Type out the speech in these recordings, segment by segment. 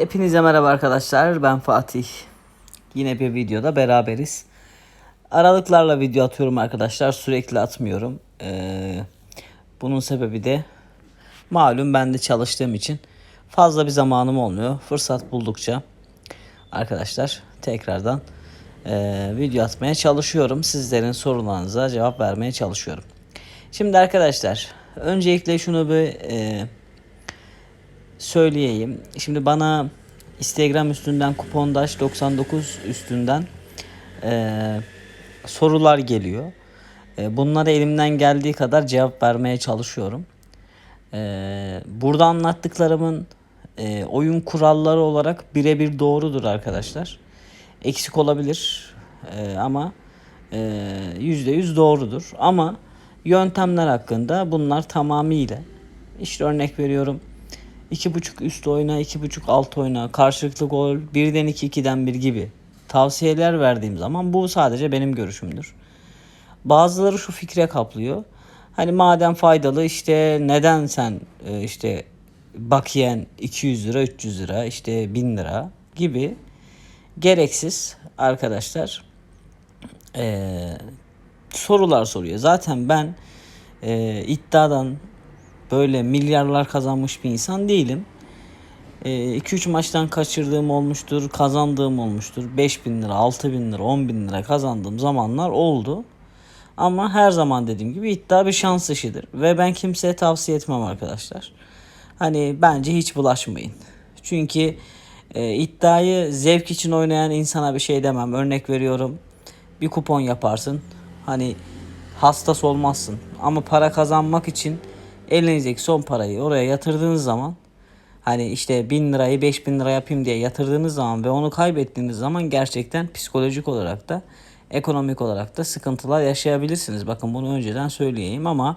Hepinize merhaba arkadaşlar. Ben Fatih. Yine bir videoda beraberiz. Aralıklarla video atıyorum arkadaşlar. Sürekli atmıyorum. Ee, bunun sebebi de malum ben de çalıştığım için fazla bir zamanım olmuyor. Fırsat buldukça arkadaşlar tekrardan e, video atmaya çalışıyorum. Sizlerin sorularınıza cevap vermeye çalışıyorum. Şimdi arkadaşlar öncelikle şunu bir e, söyleyeyim. Şimdi bana Instagram üstünden kupondaş 99 üstünden eee, sorular geliyor. Eee, bunlara elimden geldiği kadar cevap vermeye çalışıyorum. Eee, burada anlattıklarımın eee, oyun kuralları olarak birebir doğrudur arkadaşlar. Eksik olabilir eee, ama yüzde yüz doğrudur. Ama yöntemler hakkında bunlar tamamıyla işte örnek veriyorum 2.5 üst oyna, 2.5 alt oyna, karşılıklı gol, 1'den 2, 2'den 1 gibi tavsiyeler verdiğim zaman bu sadece benim görüşümdür. Bazıları şu fikre kaplıyor. Hani madem faydalı işte neden sen e, işte bakiyen 200 lira, 300 lira, işte 1000 lira gibi gereksiz arkadaşlar e, sorular soruyor. Zaten ben e, iddiadan böyle milyarlar kazanmış bir insan değilim. 2-3 maçtan kaçırdığım olmuştur, kazandığım olmuştur. 5 bin lira, 6 bin lira, 10 bin lira kazandığım zamanlar oldu. Ama her zaman dediğim gibi iddia bir şans işidir. Ve ben kimseye tavsiye etmem arkadaşlar. Hani bence hiç bulaşmayın. Çünkü e, iddiayı zevk için oynayan insana bir şey demem. Örnek veriyorum. Bir kupon yaparsın. Hani hastası olmazsın. Ama para kazanmak için elinizdeki son parayı oraya yatırdığınız zaman hani işte bin lirayı 5000 lira yapayım diye yatırdığınız zaman ve onu kaybettiğiniz zaman gerçekten psikolojik olarak da ekonomik olarak da sıkıntılar yaşayabilirsiniz. Bakın bunu önceden söyleyeyim ama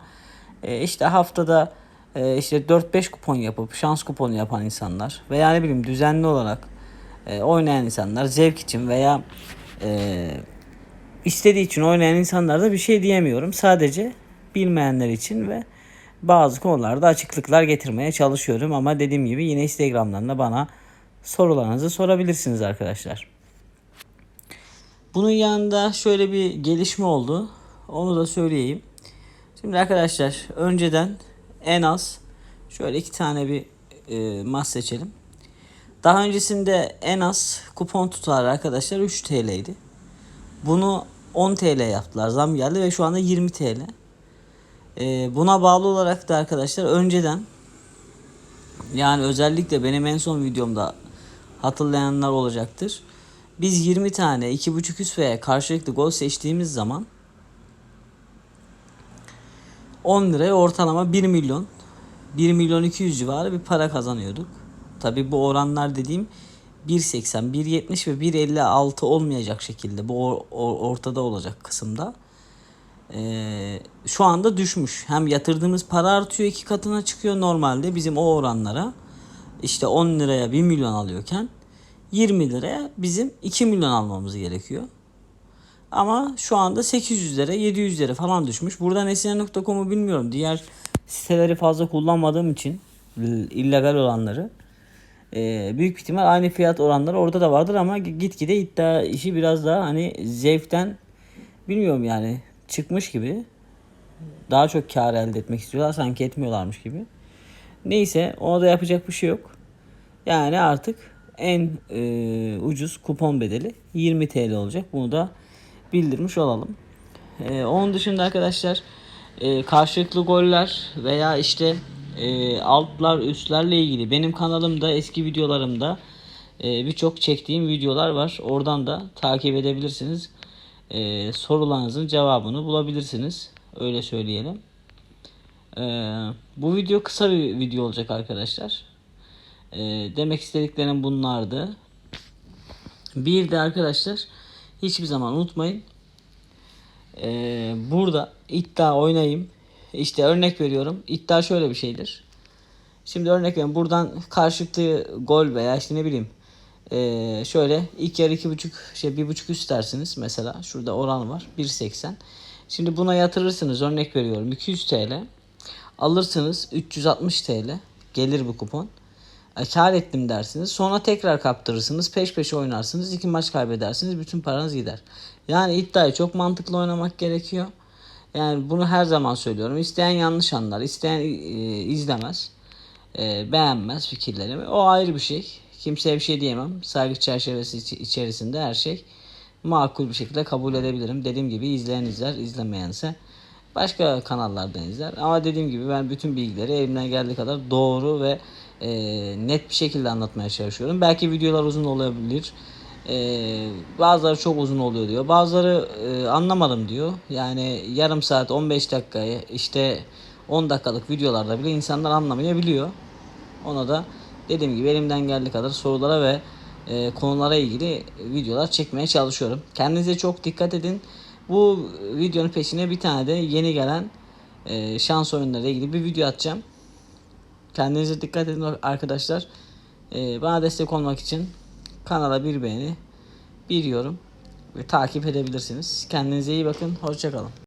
e, işte haftada e, işte 4-5 kupon yapıp şans kuponu yapan insanlar veya ne bileyim düzenli olarak e, oynayan insanlar zevk için veya istediği için oynayan insanlara da bir şey diyemiyorum. Sadece bilmeyenler için ve bazı konularda açıklıklar getirmeye çalışıyorum ama dediğim gibi yine Instagram'dan da bana sorularınızı sorabilirsiniz arkadaşlar. Bunun yanında şöyle bir gelişme oldu. Onu da söyleyeyim. Şimdi arkadaşlar önceden en az şöyle iki tane bir e, mas seçelim. Daha öncesinde en az kupon tutarı arkadaşlar 3 TL'ydi. Bunu 10 TL yaptılar. Zam geldi ve şu anda 20 TL. Ee, buna bağlı olarak da arkadaşlar önceden yani özellikle benim en son videomda hatırlayanlar olacaktır. Biz 20 tane 2.5 üst veya karşılıklı gol seçtiğimiz zaman 10 liraya ortalama 1 milyon 1 milyon 200 civarı bir para kazanıyorduk. Tabi bu oranlar dediğim 1.80, 1.70 ve 1.56 olmayacak şekilde bu or- or- ortada olacak kısımda. Ee, şu anda düşmüş. Hem yatırdığımız para artıyor iki katına çıkıyor normalde bizim o oranlara. işte 10 liraya 1 milyon alıyorken 20 liraya bizim 2 milyon almamız gerekiyor. Ama şu anda 800 lira 700 lira falan düşmüş. Buradan esine.com'u bilmiyorum. Diğer siteleri fazla kullanmadığım için illegal olanları e, büyük ihtimal aynı fiyat oranları orada da vardır ama gitgide iddia işi biraz daha hani zevkten bilmiyorum yani çıkmış gibi daha çok kar elde etmek istiyorlar sanki etmiyorlarmış gibi. Neyse ona da yapacak bir şey yok. Yani artık en e, ucuz kupon bedeli 20 TL olacak. Bunu da bildirmiş olalım. E, onun dışında arkadaşlar e, karşılıklı goller veya işte e, altlar üstlerle ilgili benim kanalımda eski videolarımda e, birçok çektiğim videolar var. Oradan da takip edebilirsiniz e, sorularınızın cevabını bulabilirsiniz. Öyle söyleyelim. E, bu video kısa bir video olacak arkadaşlar. E, demek istediklerim bunlardı. Bir de arkadaşlar hiçbir zaman unutmayın. E, burada iddia oynayayım. İşte örnek veriyorum. İddia şöyle bir şeydir. Şimdi örnek veriyorum. Buradan karşılıklı gol veya işte ne bileyim ee, şöyle ilk yarı iki buçuk şey bir buçuk üst dersiniz mesela şurada oran var 1.80 şimdi buna yatırırsınız örnek veriyorum 200 TL alırsınız 360 TL gelir bu kupon E, kar ettim dersiniz. Sonra tekrar kaptırırsınız. Peş peşe oynarsınız. iki maç kaybedersiniz. Bütün paranız gider. Yani iddiayı çok mantıklı oynamak gerekiyor. Yani bunu her zaman söylüyorum. İsteyen yanlış anlar. isteyen e, izlemez. E, beğenmez fikirlerimi. O ayrı bir şey. Kimseye bir şey diyemem. Saygı çerçevesi içerisinde her şey makul bir şekilde kabul edebilirim. Dediğim gibi izleyen izler, izlemeyense başka kanallardan izler. Ama dediğim gibi ben bütün bilgileri elimden geldiği kadar doğru ve e, net bir şekilde anlatmaya çalışıyorum. Belki videolar uzun olabilir. E, bazıları çok uzun oluyor diyor. Bazıları e, anlamadım diyor. Yani yarım saat 15 dakikayı işte 10 dakikalık videolarda bile insanlar anlamayabiliyor. Ona da dediğim gibi elimden geldiği kadar sorulara ve e, konulara ilgili videolar çekmeye çalışıyorum. Kendinize çok dikkat edin. Bu videonun peşine bir tane de yeni gelen e, şans oyunları ilgili bir video atacağım. Kendinize dikkat edin arkadaşlar. E, bana destek olmak için kanala bir beğeni, bir yorum ve takip edebilirsiniz. Kendinize iyi bakın. Hoşçakalın.